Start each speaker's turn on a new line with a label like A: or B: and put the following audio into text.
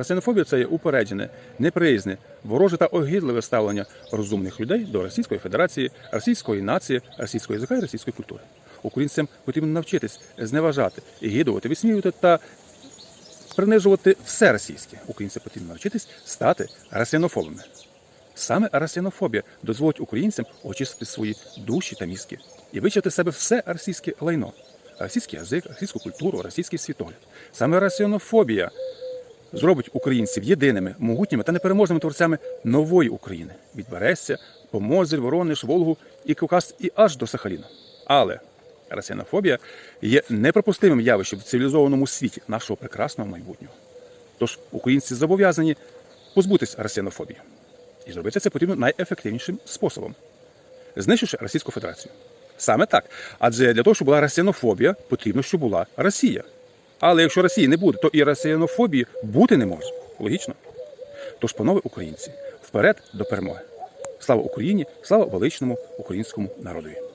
A: Росіянофобія це є упереджене, неприязне, вороже та огидливе ставлення розумних людей до Російської Федерації, російської нації, російського язика і російської культури. Українцям потрібно навчитись зневажати, гідувати, висміювати та принижувати все російське. Українцям потрібно навчитись стати росіянофобами. Саме росіянофобія дозволить українцям очистити свої душі та мізки і вичити себе все російське лайно, російський язик, російську культуру, російський світогляд. Саме росіянофобія зробить українців єдиними, могутніми та непереможними творцями нової України від Берестя, по Мозель, Воронеж, Волгу і Кавказ і аж до Сахаліна. Але росіянофобія є неприпустимим явищем в цивілізованому світі нашого прекрасного майбутнього. Тож українці зобов'язані позбутись росіянофобії. І зробити це потрібно найефективнішим способом, знищивши Російську Федерацію. Саме так. Адже для того, щоб була росіянофобія, потрібно, щоб була Росія. Але якщо Росії не буде, то і росіянофобії бути не може. Логічно? Тож, панове українці, вперед до перемоги. Слава Україні! Слава величному українському народові!